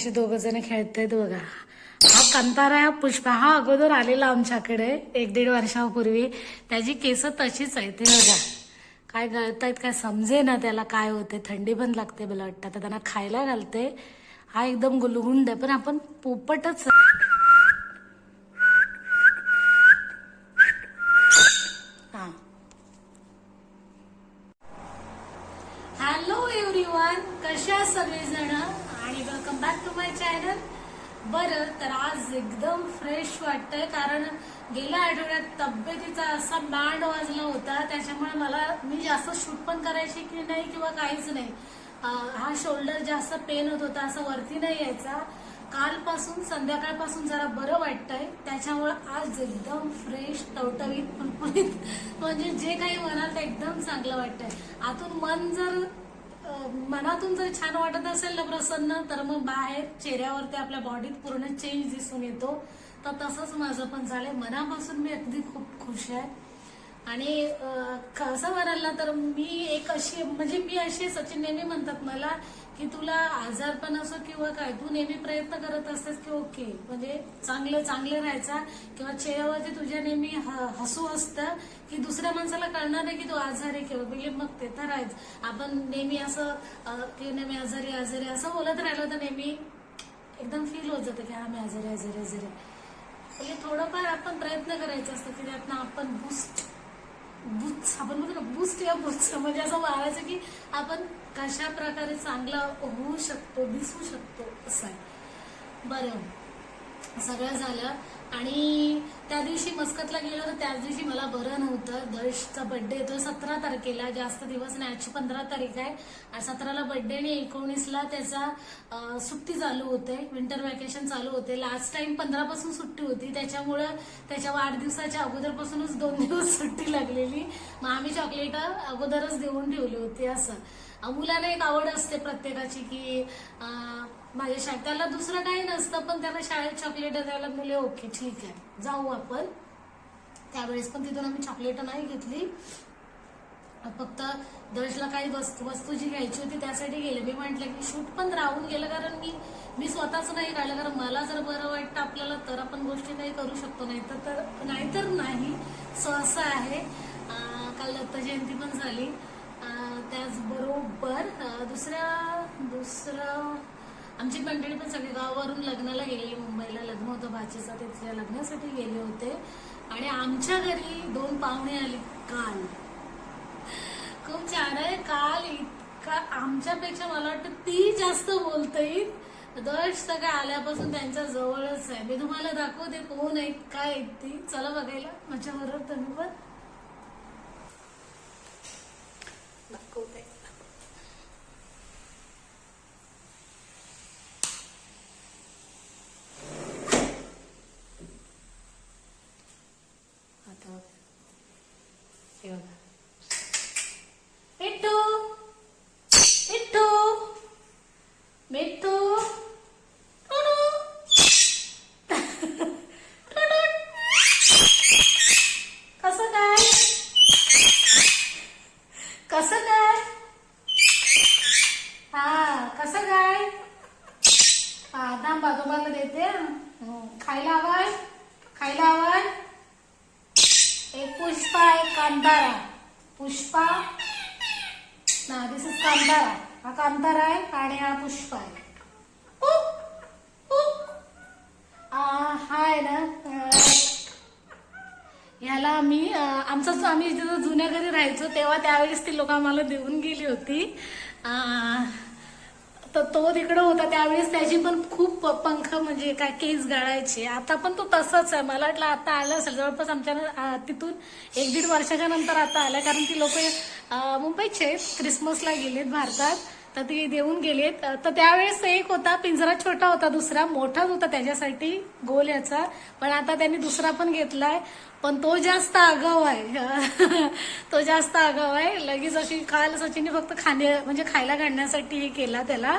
असे दोघ जण खेळतायत बघा. हा कंतारा हा पुष्पा हा अगोदर आलेला आमच्याकडे एक दीड वर्षापूर्वी. त्याची केस तशीच आहेत ते बघा. काय गळतायत काय समजे ना त्याला काय होते थंडी पण लागते मला वाटतं. आता त्यांना खायला घालते. हा एकदम गुलगुंड आहे. पण आपण पोपटच हा. हॅलो एव्हरीवन कशा सगळेजण? आणि welcome back to my channel बरं तर आज एकदम फ्रेश वाटतंय कारण गेल्या आठवड्यात तब्येतीचा असा बँड वाजला होता. त्याच्यामुळे मला मी जास्त शूट पण करायची की नाही किंवा काहीच नाही. हा शोल्डर जास्त पेन होत होता असं वरती नाही यायचा. कालपासून संध्याकाळपासून जरा बरं वाटतंय. त्याच्यामुळे आज एकदम फ्रेश टवटवीत फुलफुलीत म्हणजे जे काही म्हणाल ते एकदम चांगलं वाटतंय. आतून मन जर मनातून जर छान वाटत असेल ना प्रसन्न तर मग बाहेर चेहऱ्यावरती आपल्या बॉडीत पूर्ण चेंज दिसून येतो. तर तसंच माझं पण झालंय. मनापासून मी अगदी खूप खुश आहे. आणि असं म्हणाला तर मी एक अशी म्हणजे मी अशी सचिन नेहमी म्हणतात मला की तुला आजारपण असो किंवा काय तू नेहमी प्रयत्न करत असतेस की ओके म्हणजे चांगलं चांगलं राहायचा किंवा चेहऱ्यावरती तुझ्या नेहमी ह- हसू असतं की दुसऱ्या माणसाला कळणार नाही की तू आजारी किंवा म्हणजे मग ते तर आहेच. आपण नेहमी असं की नेहमी आजारी आजारी असं बोलत राहिलो तर नेहमी एकदम फील होत जातं की हा मी आजारी आजारी आजारी म्हणजे थोडंफार आपण प्रयत्न करायचा असतं की त्यातनं आपण बुस्ट बुस्ट आपण म्हणतो ना बुस्ट या बुस्ट म्हणजे असं मारायचं की आपण कशा प्रकारे चांगला होऊ शकतो दिसू शकतो असं आहे. बरं. सगळं झालं. आणि त्या दिवशी मस्कतला गेलो तर त्याच दिवशी मला बरं नव्हतं. दर्शचा बर्थडे येतो सतरा तारखेला. जास्त दिवस नाही. आजची पंधरा तारीख आहे. आणि सतराला बर्थडे आणि एकोणीसला त्याचा सुट्टी चालू होते. विंटर वॅकेशन चालू होते. लास्ट टाइम पंधरा पासून सुट्टी होती. त्याच्यामुळं त्याच्या वाढदिवसाच्या अगोदरपासूनच दोन दिवस सुट्टी लागलेली. मग आम्ही चॉकलेट अगोदरच देऊन ठेवली होती असं. मुलांना एक आवड असते प्रत्येकाची की माझ्या शाळेत. त्याला दुसरं काही नसतं पण त्याला शाळेत चॉकलेट द्यायला मुले ओके ठीक आहे. जाऊ आपण. त्यावेळेस पण तिथून आम्ही चॉकलेट नाही घेतली. फक्त दर्शला काही वस्तू वस्तू जी घ्यायची होती त्यासाठी गेले. मी म्हटलं की शूट पण राहून गेलं कारण मी मी स्वतःच नाही काढलं कारण मला जर बरं वाटतं आपल्याला तर आपण गोष्टी काही करू शकतो. नाही तर तर नाहीतर नाही. सो असं आहे काल दत्त जयंती पण झाली. त्याचबरोबर अं, दुसऱ्या दुसरं आमची मंडळी पण सगळी गावावरून लग्नाला गेली मुंबईला लग्न होतं भाचीचं तिथल्या लग्नासाठी गेले होते. आणि आमच्या घरी दोन पाहुणे आली काल. खूप छान आहे काल इतका आमच्यापेक्षा मला वाटतं ती जास्त बोलते दर्श सगळ्या आल्यापासून त्यांच्या जवळच आहे. मी तुम्हाला दाखवते कोण आहेत काय आहेत ती. चला बघायला माझ्या बरोबर तुम्ही पण दाखवते आता हे बघा मिट्टू मिट्टू मिट्टू टुडू. टुडू. कसं काय कसं काय हा कसं काय हा दाम बाजोबाला देते हं. खायला हवाय खायला हवाय एक पुष्पा एक कांतारा पुष्पा. ना दिस इज कांतारा हा कांतारा आहे आणि हा पुष्पा आहे हा आहे ना. याला ह्याला आम्ही आमचं आम्ही जिथं जुन्या घरी राहायचो तेव्हा त्यावेळेस ती लोक आम्हाला देऊन गेली होती. तर तो तिकडं होता. त्यावेळेस त्याची पण खूप पंख म्हणजे काय केस गळायचे. आता पण तो तसंच आहे. मला वाटलं आता आलं असेल. जवळपास आमच्या तिथून एक दीड वर्षाच्या नंतर आता आलं. कारण ती लोक मुंबईचे आहेत, क्रिसमसला गेलेत भारतात. तर ती देऊन गेलेत तर त्यावेळेस एक होता पिंजरा छोटा होता दुसरा मोठाच होता त्याच्यासाठी गोल याचा. पण आता त्यांनी दुसरा पण घेतलाय. पण तो जास्त आगाव आहे. तो जास्त आगाव आहे. लगेच अशी काल सचिनने फक्त खाणे म्हणजे खायला घालण्यासाठी हे केला त्याला.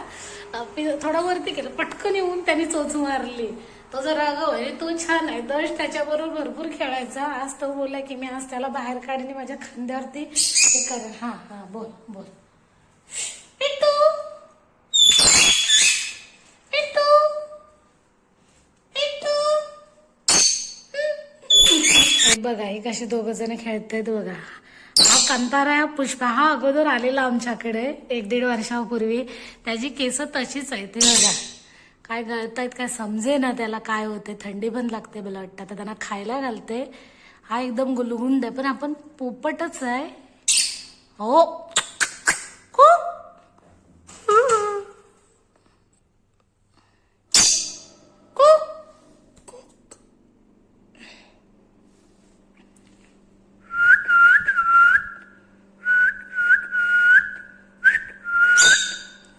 थोडा वरती केलं. पटकन येऊन त्यांनी चोच मारली. तो जर आगाव आहे तो छान आहे. दश त्याच्याबरोबर भरपूर खेळायचा. आज तो बोलला की मी आज त्याला बाहेर काढणे माझ्या खांद्यावरती. हे करा. हा हा बोल बोल. बघा हे कसे दोघ जण खेळतायत बघा. हा कंतारा आहे, पुष्पा हा अगोदर आलेला आमच्याकडे एक दीड वर्षापूर्वी. त्याची केस तशीच आहे ते बघा. काय गळतायत काय समजे ना त्याला काय होते थंडी पण लागते मला वाटतं. तर त्यांना खायला घालते. हा एकदम गुलगुंड आहे पण आपण पोपटच आहे. हो खूप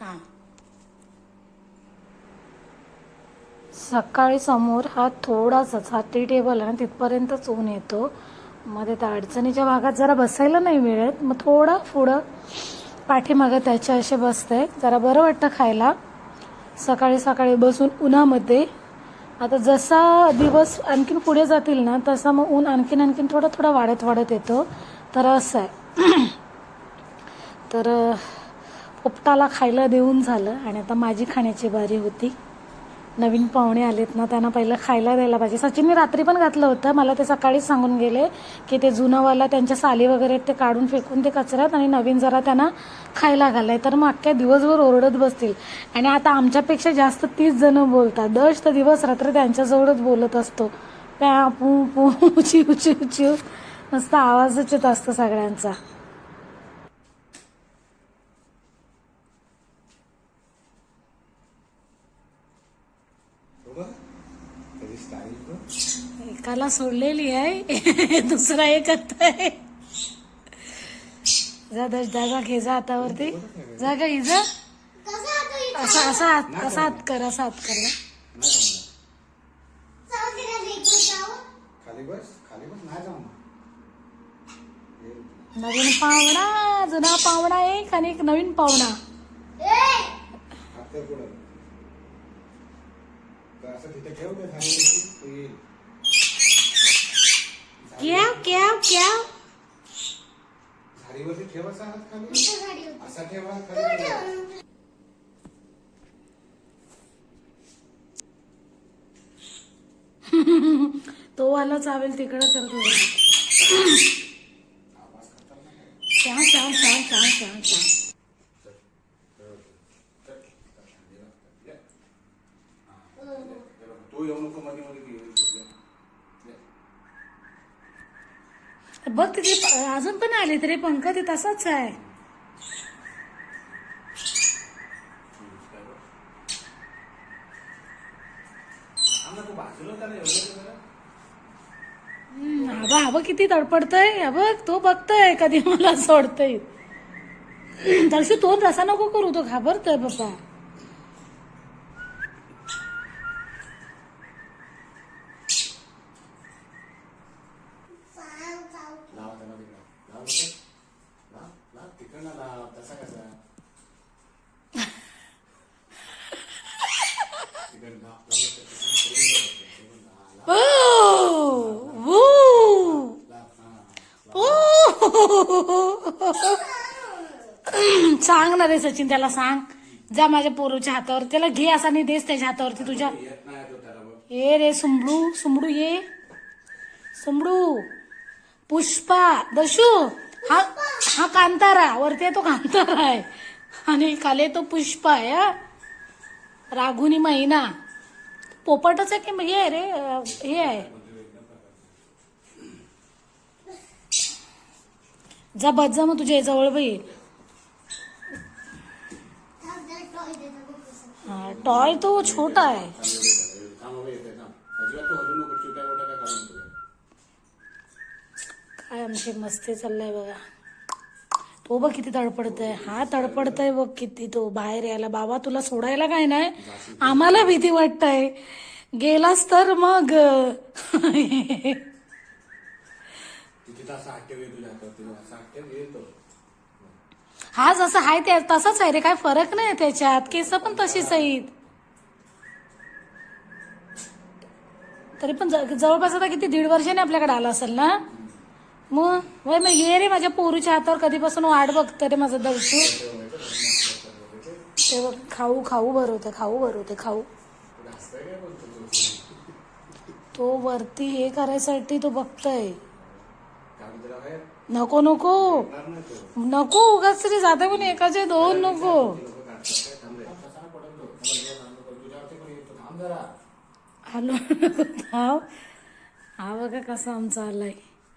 हा सकाळी समोर हा थोडासाच हा टी टेबल आहे ना तिथपर्यंतच ऊन येतो. मध्ये त्या अडचणीच्या भागात जरा बसायला नाही मिळत मग थोडं पुढं पाठीमागं त्याच्या असे बसते. जरा बरं वाटतं खायला. सकाळी सकाळी बसून उन्हामध्ये. आता जसा दिवस आणखीन पुढे जातील ना तसा मग ऊन आणखीन आणखीन थोडा थोडा वाढत वाढत येतो. तर असं आहे. तर पोपटाला खायला देऊन झालं आणि आता माझी खाण्याची बारी होती. नवीन पाहुणे आलेत ना त्यांना पहिलं खायला द्यायला पाहिजे. सचिनने रात्री पण घातलं होतं. मला ते सकाळीच सांगून गेले की ते जुनावाला त्यांच्या साली वगैरे ते काढून फेकून ते कचऱ्यात आणि नवीन जरा त्यांना खायला घालाय. तर मग अख्ख्या दिवसभर ओरडत बसतील. आणि आता आमच्यापेक्षा जास्त तीस जण बोलतात. दश तर दिवस रात्र त्यांच्याजवळच बोलत असतो. पॅ पू पू चिव चिव चिव मस्त आवाजच येत असतो सगळ्यांचा त्याची स्टाईल पण एकाला सोडलेली आहे. दुसरा एक आहे. जा दश जागा घे जा हातावरती जागा घे जा असा असा हात असा हात कर असा हात कर नवीन पाहुणा जुना पाहुणा एक आणि एक नवीन पाहुणा. असं तिथे झाली तो येईल क्याव क्याव क्याव झाडीवरती ठेवायचा हात खाली. असा ठेवा हात खाली. ठेवा. तो वाला चावेल तिकडं करतो बघ तिथे अजून पण आले तरी पंख ते तसाच आहे. बाजूला त्याला किती तडपडतय. बघ तो बघतय कधी मला सोडतय. तशी तो तसा नको करू तो घाबरतोय बाबा लावा त्याला तिकडं लाव बरं. लाव लाव कसा सांग ना रे सचिन त्याला सांग. जा माझ्या पोरूच्या हातावर. त्याला घे असा नाही देस त्याच्या हातावरती तुझ्या. ये रे सुंबडू सुंबडू ये. सुंबडू पुष्पा दशू. हा हा कांतारा वरती आहे तो कांतारा आहे. आणि खाली तो पुष्प आहे राघुनी महिना. पोपटच आहे की हे आहे रे हे आहे. जा बस जा मग तुझ्या जवळ बाई टॉय तो छोटा आहे थांब बाबा येते थांब अजिबात तू हलू नको चिवट्या बोट्या काय काढून तुझ्या काय आमची मस्ती चाललाय बघा. तो बघ किती तडपडतय. हा तडपडतय बघ किती तो बाहेर यायला. बाबा तुला सोडायला काय नाही? आम्हाला भीती वाटतय. गेलास तर मग. हा जसा आहे त्या तसाच आहे रे. काय फरक नाही त्याच्यात. केस पण तशीच आहेत. तरी पण जवळपास आता किती दीड वर्षाने आपल्याकडे आला असेल ना? मग? वय मग ये रे माझ्या पोरूच्या हातावर. कधीपासून वाट बघतं रे माझं दवशू ते बघ खाऊ खाऊ भरवते खाऊ भरवते खाऊ. तो वरती हे करायसाठी तो बघतय. नको नको. नको उगाच रे जाते पण एकाचे दोन नको. हॅलो हा बघा कसा आमचा आलाय शिटी मारतात शिटी मार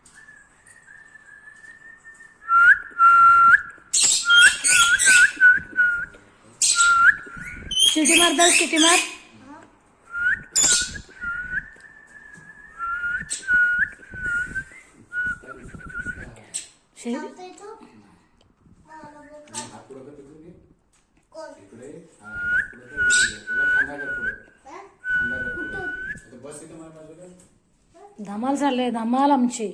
शिटी आणि हात पुढं कर तिकडून घे. इकडे. हा, हात पुढं कर, इकडे घे. तुला खांदा कर पुढं. खांदा कर पुढं. आता बस इथं माझ्या बाजूला. धमाल चाललंय धमाल आमची